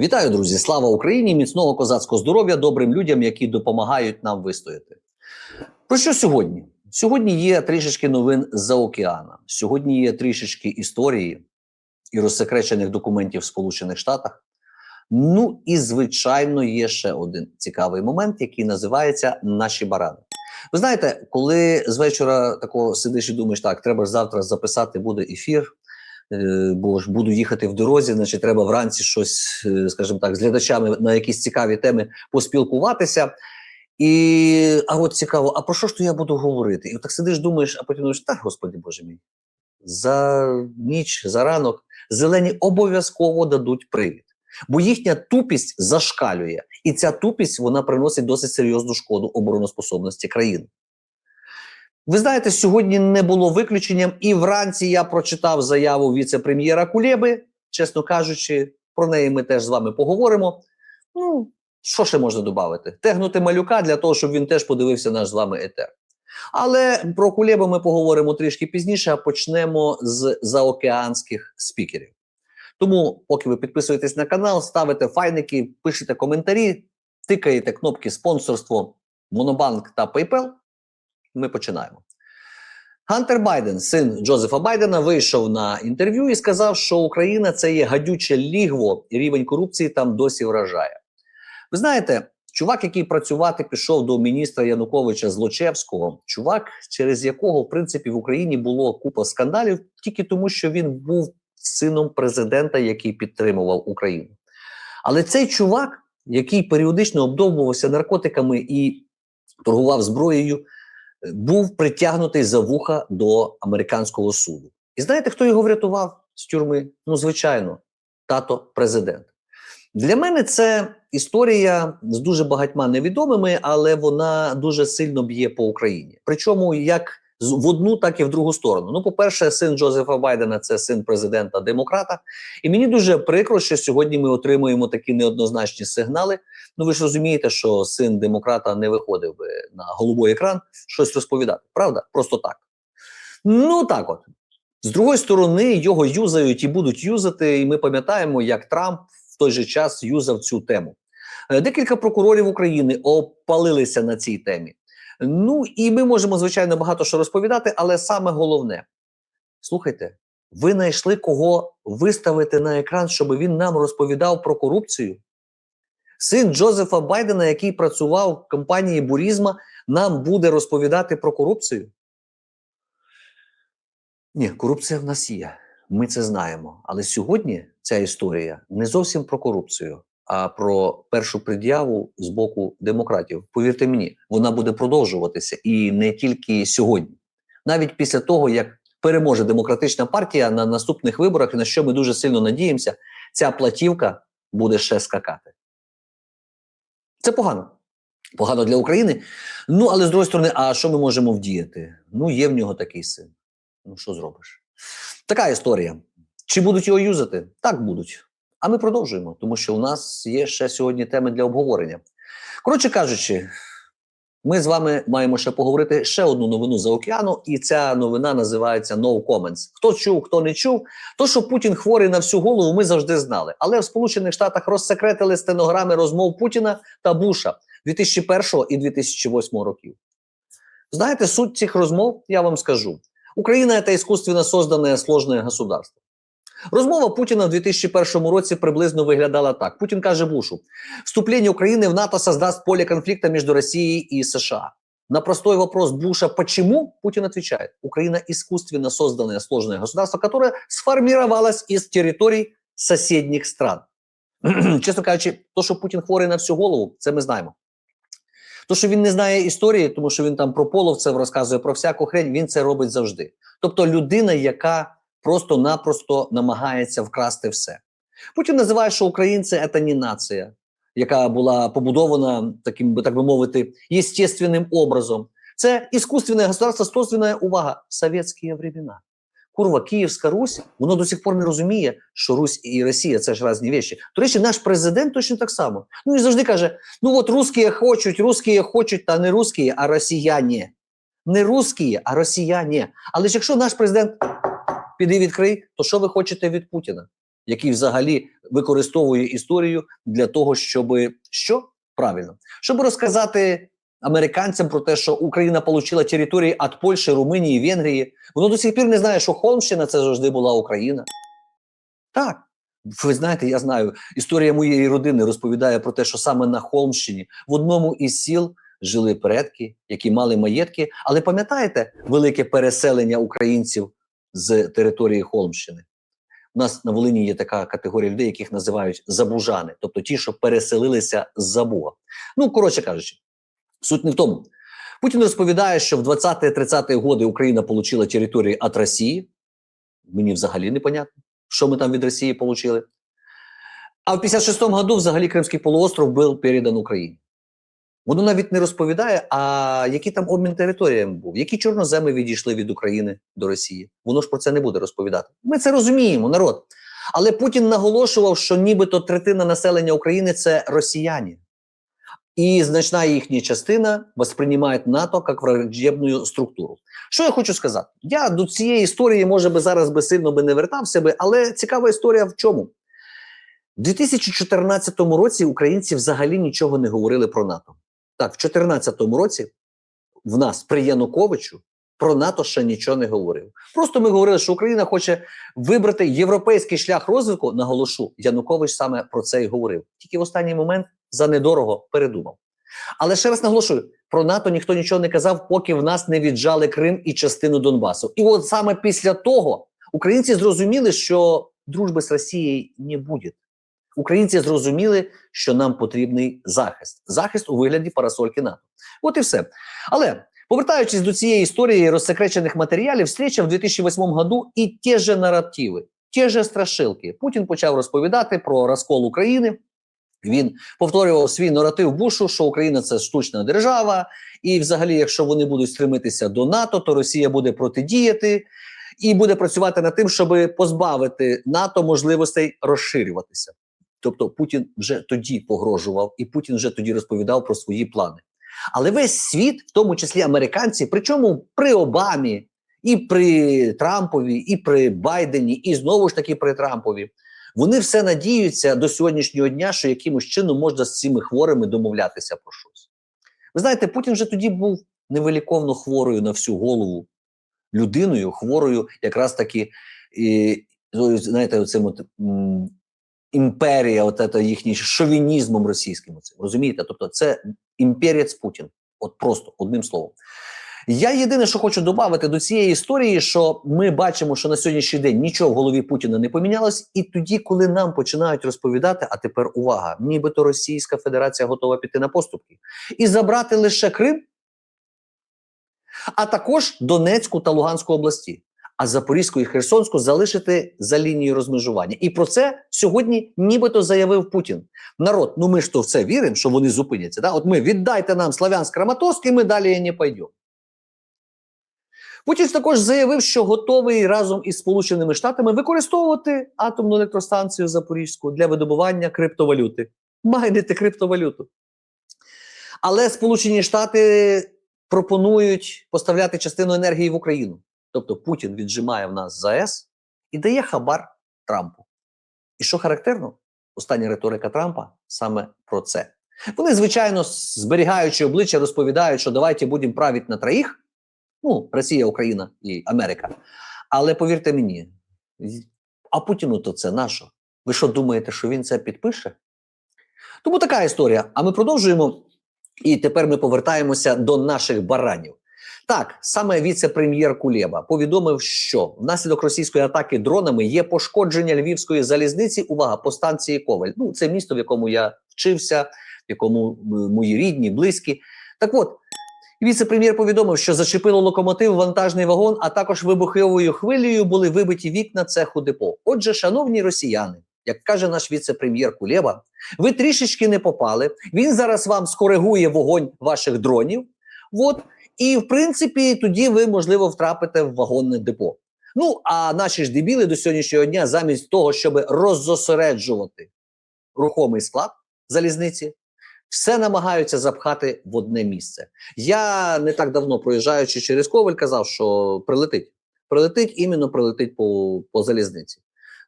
Вітаю, друзі! Слава Україні! Міцного козацького здоров'я добрим людям, які допомагають нам вистояти. Про що сьогодні? Сьогодні є трішечки новин за океана. Сьогодні є трішечки історії і розсекречених документів в Сполучених Штатах. Ну і звичайно, є ще один цікавий момент, який називається Наші барани. Ви знаєте, коли з вечора такого сидиш і думаєш, так, треба ж завтра записати буде ефір, бо ж буду їхати в дорозі, значить, треба вранці щось, е, скажімо так, з глядачами на якісь цікаві теми поспілкуватися. І а от цікаво, а про що ж то я буду говорити? І так сидиш, думаєш, а потім думаєш, так, господи Боже мій, за ніч, за ранок зелені обов'язково дадуть привід. Бо їхня тупість зашкалює, і ця тупість вона приносить досить серйозну шкоду обороноспособності країни. Ви знаєте, сьогодні не було виключенням, і вранці я прочитав заяву віце-прем'єра Кулєби. Чесно кажучи, про неї ми теж з вами поговоримо. Ну, що ще можна додати? Тегнути малюка для того, щоб він теж подивився наш з вами етер. Але про Кулєбу ми поговоримо трішки пізніше, а почнемо з заокеанських спікерів. Тому, поки ви підписуєтесь на канал, ставите файники, пишете коментарі, тикаєте кнопки спонсорство, Монобанк та PayPal, ми починаємо. Гантер Байден, син Джозефа Байдена, вийшов на інтерв'ю і сказав, що Україна це є гадюче лігво, і рівень корупції там досі вражає. Ви знаєте, чувак, який працювати пішов до міністра Януковича Злочевського, чувак, через якого, в принципі, в Україні було купа скандалів, тільки тому, що він був сином президента, який підтримував Україну. Але цей чувак, який періодично обдовбувався наркотиками і торгував зброєю, був притягнутий за вуха до американського суду. І знаєте, хто його врятував з тюрми? Ну, звичайно, тато президент. Для мене це історія з дуже багатьма невідомими, але вона дуже сильно б'є по Україні. Причому як в одну, так і в другу сторону. Ну, по-перше, син Джозефа Байдена це син президента демократа. І мені дуже прикро, що сьогодні ми отримуємо такі неоднозначні сигнали. Ну, ви ж розумієте, що син демократа не виходив би на голубой екран щось розповідати. Правда? Просто так. Ну так от. З другої сторони, його юзають і будуть юзати, і ми пам'ятаємо, як Трамп в той же час юзав цю тему. Декілька прокурорів України опалилися на цій темі. Ну і ми можемо, звичайно, багато що розповідати, але саме головне, слухайте, ви знайшли кого виставити на екран, щоб він нам розповідав про корупцію? Син Джозефа Байдена, який працював в компанії Бурізма, нам буде розповідати про корупцію? Ні, корупція в нас є. Ми це знаємо. Але сьогодні ця історія не зовсім про корупцію, а про першу пред'яву з боку демократів. Повірте мені, вона буде продовжуватися і не тільки сьогодні, навіть після того, як переможе демократична партія на наступних виборах, на що ми дуже сильно надіємося, ця платівка буде ще скакати. Це погано. Погано для України. Ну, але з другої сторони, а що ми можемо вдіяти? Ну, є в нього такий син. Ну, що зробиш? Така історія. Чи будуть його юзати? Так будуть. А ми продовжуємо, тому що у нас є ще сьогодні теми для обговорення. Коротше кажучи, ми з вами маємо ще поговорити ще одну новину за океану, і ця новина називається No Comments. Хто чув, хто не чув, то що Путін хворий на всю голову, ми завжди знали. Але в Сполучених Штатах розсекретили стенограми розмов Путіна та Буша 2001 і 2008 років. Знаєте, суть цих розмов я вам скажу. Україна це іскусственно созданное сложное государство. Розмова Путіна в 2001 році приблизно виглядала так: Путін каже Бушу: вступлення України в НАТО создаст поле конфликта между Россией и США. На простой вопрос Буша «почему?» Путин отвечает: Украина искусственно созданное сложное государство, которое сформировалось из территорий соседних стран. Чесно кажучи, то, що Путін хворий на всю голову, це ми знаємо. То, що він не знає історії, тому що він там про половцев розказує про всяку хрень, він це робить завжди. Тобто людина, яка просто-напросто намагається вкрасти все. Путін називає, що українці це не нація, яка була побудована таким, так би мовити, естественним образом. Це іскусственне государство, стосвіна увага, совєтські времена. Курва, Київська Русь, воно до сих пор не розуміє, що Русь і Росія це ж різні речі. До речі, наш президент точно так само. Ну і завжди каже: ну от русські хочуть, русські хочуть, та не русські, а росіяні. Не русські, а росіяні. Але ж якщо наш президент піди відкрий, то що ви хочете від Путіна? який взагалі використовує історію для того, щоб що правильно, щоб розказати американцям про те, що Україна отримала території від Польщі, Румунії, Венгрії. Воно до сих пір не знає, що Холмщина це завжди була Україна. Так. Ви знаєте, я знаю, історія моєї родини розповідає про те, що саме на Холмщині в одному із сіл жили предки, які мали маєтки. Але пам'ятаєте велике переселення українців з території Холмщини? У нас на Волині є така категорія людей, яких називають забужани, тобто ті, що переселилися з забуга. Ну, коротше кажучи, суть не в тому. Путін розповідає, що в 20-30-ті годи Україна отримала території від Росії. Мені взагалі непонятно, що ми там від Росії отримали. А в 56-му году взагалі Кримський полуостров був передан Україні. Воно навіть не розповідає, а який там обмін територіями був, які чорноземи відійшли від України до Росії. Воно ж про це не буде розповідати. Ми це розуміємо, народ. Але Путін наголошував, що нібито третина населення України це росіяни. І значна їхня частина восприймає НАТО як враждебну структуру. Що я хочу сказати? Я до цієї історії, може би, зараз би сильно би не вертався би, але цікава історія в чому? У 2014 році українці взагалі нічого не говорили про НАТО. Так, в 2014 році в нас при Януковичу про НАТО ще нічого не говорив. Просто ми говорили, що Україна хоче вибрати європейський шлях розвитку. Наголошу, Янукович саме про це і говорив. Тільки в останній момент за недорого передумав. Але ще раз наголошую: про НАТО ніхто нічого не казав, поки в нас не віджали Крим і частину Донбасу. І от саме після того українці зрозуміли, що дружби з Росією не буде. Українці зрозуміли, що нам потрібний захист. Захист у вигляді парасольки НАТО. От і все. Але повертаючись до цієї історії розсекречених матеріалів, встреча в 2008 году і ті ж наративи, ті ж страшилки. Путін почав розповідати про розкол України. Він повторював свій наратив Бушу, що Україна це штучна держава, і, взагалі, якщо вони будуть стремитися до НАТО, то Росія буде протидіяти і буде працювати над тим, щоб позбавити НАТО можливостей розширюватися. Тобто Путін вже тоді погрожував, і Путін вже тоді розповідав про свої плани. Але весь світ, в тому числі американці, причому при Обамі, і при Трампові, і при Байдені, і знову ж таки при Трампові, вони все надіються до сьогоднішнього дня, що якимось чином можна з цими хворими домовлятися про щось. Ви знаєте, Путін вже тоді був невиліковно хворою на всю голову людиною, хворою, якраз таки, знаєте, оцим от, імперія, от це їхній шовінізмом російським. Оцим, розумієте? Тобто, це імперієць Путін, от просто одним словом. Я єдине, що хочу додати до цієї історії, що ми бачимо, що на сьогоднішній день нічого в голові Путіна не помінялось, і тоді, коли нам починають розповідати, а тепер увага, нібито Російська Федерація готова піти на поступки і забрати лише Крим, а також Донецьку та Луганську області, а Запорізьку і Херсонську залишити за лінією розмежування. І про це сьогодні нібито заявив Путін. Народ, ну ми ж то в це віримо, що вони зупиняться. Да? От ми віддайте нам Славянськ Краматорськ, і ми далі не пойдемо. Путін також заявив, що готовий разом із Сполученими Штатами використовувати атомну електростанцію Запорізьку для видобування криптовалюти. Майнити криптовалюту. Але Сполучені Штати пропонують поставляти частину енергії в Україну. Тобто Путін віджимає в нас ЗАЕС і дає хабар Трампу. І що характерно, остання риторика Трампа саме про це. Вони, звичайно, зберігаючи обличчя, розповідають, що давайте будемо правити на троїх. Ну, Росія, Україна і Америка. Але повірте мені, а Путіну то це нащо? Ви що думаєте, що він це підпише? Тому така історія. А ми продовжуємо. І тепер ми повертаємося до наших баранів. Так, саме віце-прем'єр Кулєба повідомив, що внаслідок російської атаки дронами є пошкодження львівської залізниці. Увага по станції Коваль. Ну, це місто, в якому я вчився, в якому мої рідні, близькі. Так от. Віце-прем'єр повідомив, що зачепило локомотив, вантажний вагон, а також вибуховою хвилею були вибиті вікна цеху депо. Отже, шановні росіяни, як каже наш віце-прем'єр Кулєба, ви трішечки не попали. Він зараз вам скоригує вогонь ваших дронів. От, і в принципі, тоді ви, можливо, втрапите в вагонне депо. Ну, а наші ж дебіли до сьогоднішнього дня, замість того, щоб роззосереджувати рухомий склад залізниці, все намагаються запхати в одне місце. Я не так давно проїжджаючи через Коваль, казав, що прилетить. Прилетить, іменно прилетить по, по залізниці.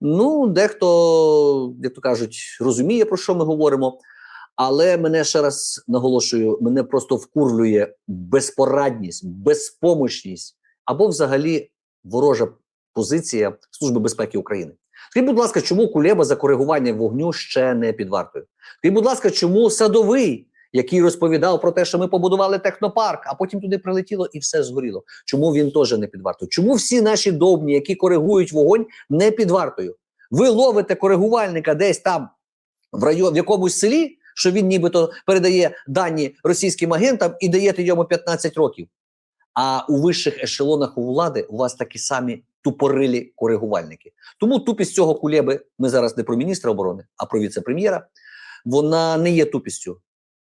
Ну, дехто, як то кажуть, розуміє, про що ми говоримо. Але мене ще раз наголошую, мене просто вкурвлює безпорадність, безпомощність або взагалі ворожа позиція Служби безпеки України. Скажіть, будь ласка, чому Кулеба за коригування вогню ще не під вартою? Скажіть, будь ласка, чому садовий, який розповідав про те, що ми побудували технопарк, а потім туди прилетіло і все згоріло? Чому він теж не під вартою? Чому всі наші довбні, які коригують вогонь, не під вартою? Ви ловите коригувальника десь там в район в якомусь селі, що він нібито передає дані російським агентам і даєте йому 15 років. А у вищих ешелонах у влади у вас такі самі тупорилі коригувальники. Тому тупість цього кулеби, ми зараз не про міністра оборони, а про віце-прем'єра, вона не є тупістю.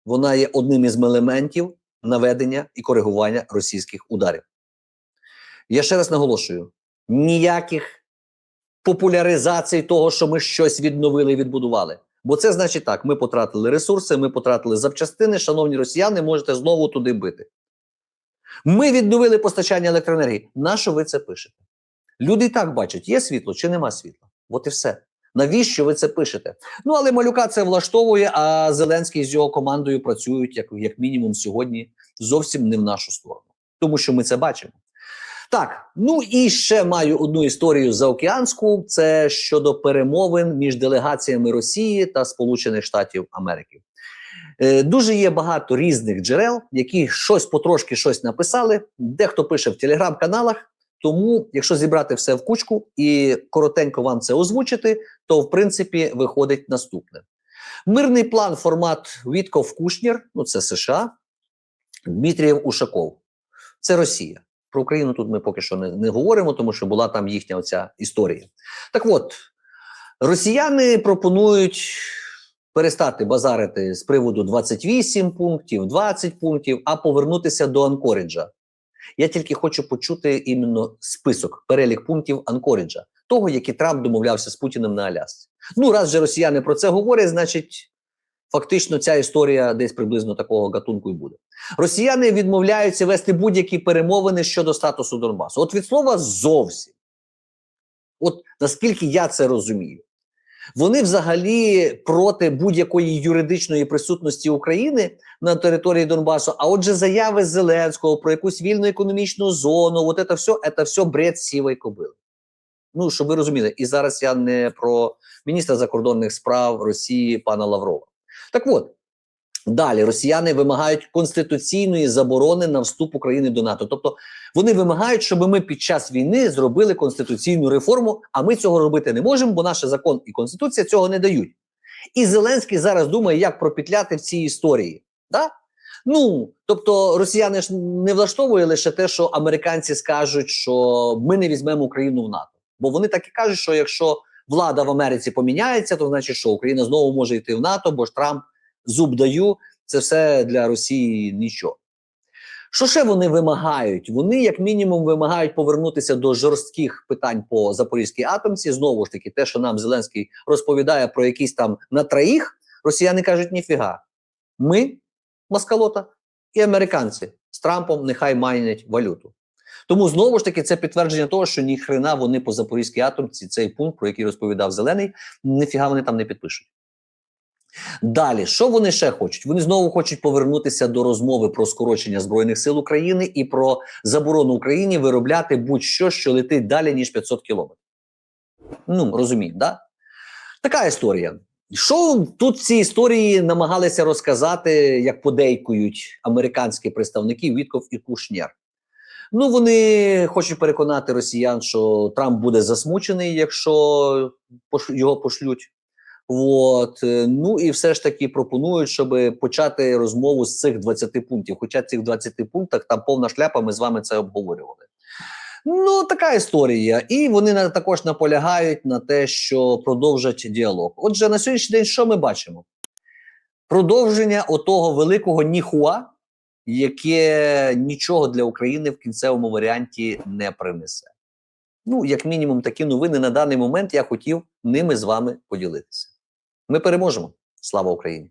Вона є одним із елементів наведення і коригування російських ударів. Я ще раз наголошую: ніяких популяризацій того, що ми щось відновили і відбудували. Бо це значить так: ми потратили ресурси, ми потратили запчастини. Шановні росіяни, можете знову туди бити. Ми відновили постачання електроенергії. Нащо ви це пишете? Люди і так бачать, є світло чи нема світла. От і все. Навіщо ви це пишете? Ну але малюка це влаштовує, а Зеленський з його командою працюють як, як мінімум сьогодні зовсім не в нашу сторону, тому що ми це бачимо. Так, ну і ще маю одну історію заокеанську: це щодо перемовин між делегаціями Росії та Сполучених Штатів Америки. Е, дуже є багато різних джерел, які щось потрошки щось написали. Дехто пише в телеграм-каналах. Тому, якщо зібрати все в кучку і коротенько вам це озвучити, то в принципі виходить наступне: мирний план, формат Вітков Кушнір, ну це США, Дмитрієв Ушаков. Це Росія. Про Україну тут ми поки що не, не говоримо, тому що була там їхня оця історія. Так от, росіяни пропонують перестати базарити з приводу 28 пунктів, 20 пунктів, а повернутися до Анкоріджа. Я тільки хочу почути іменно список, перелік пунктів Анкоріджа, того, який Трамп домовлявся з Путіним на Алясці. Ну, раз же росіяни про це говорять, значить, фактично ця історія десь приблизно такого гатунку і буде. Росіяни відмовляються вести будь-які перемовини щодо статусу Донбасу. От від слова зовсім. От наскільки я це розумію. Вони взагалі проти будь-якої юридичної присутності України на території Донбасу. А отже, заяви Зеленського про якусь вільну економічну зону, от це все, це все бред сівої кобили. Ну, щоб ви розуміли, і зараз я не про міністра закордонних справ Росії пана Лаврова. Так от. Далі росіяни вимагають конституційної заборони на вступ України до НАТО. Тобто вони вимагають, щоб ми під час війни зробили конституційну реформу, а ми цього робити не можемо, бо наш закон і конституція цього не дають. І Зеленський зараз думає, як пропетляти в цій історії. Да? Ну тобто, росіяни ж не влаштовує лише те, що американці скажуть, що ми не візьмемо Україну в НАТО. Бо вони так і кажуть, що якщо влада в Америці поміняється, то значить, що Україна знову може йти в НАТО, бо ж Трамп зуб даю, це все для Росії нічого. Що ще вони вимагають? Вони, як мінімум, вимагають повернутися до жорстких питань по Запорізькій атомці. Знову ж таки, те, що нам Зеленський розповідає про якісь там на троїх, росіяни кажуть, ніфіга. Ми, Маскалота, і американці з Трампом нехай майнять валюту. Тому знову ж таки це підтвердження того, що ніхрена вони по Запорізькій атомці, цей пункт, про який розповідав Зелений, ніфіга вони там не підпишуть. Далі, що вони ще хочуть? Вони знову хочуть повернутися до розмови про скорочення збройних сил України і про заборону Україні виробляти будь-що, що летить далі ніж 500 кілометрів. Ну розуміємо, да? Така історія. Що тут в цій історії намагалися розказати, як подейкують американські представники Вітков і Кушнєр? Ну, вони хочуть переконати росіян, що Трамп буде засмучений, якщо його пошлють. От ну і все ж таки пропонують, щоб почати розмову з цих 20 пунктів. Хоча цих 20 пунктах там повна шляпа, ми з вами це обговорювали. Ну, така історія. І вони також наполягають на те, що продовжать діалог. Отже, на сьогоднішній день що ми бачимо? Продовження отого великого ніхуа, яке нічого для України в кінцевому варіанті не принесе. Ну, як мінімум, такі новини на даний момент я хотів ними з вами поділитися. Ми переможемо. Слава Україні!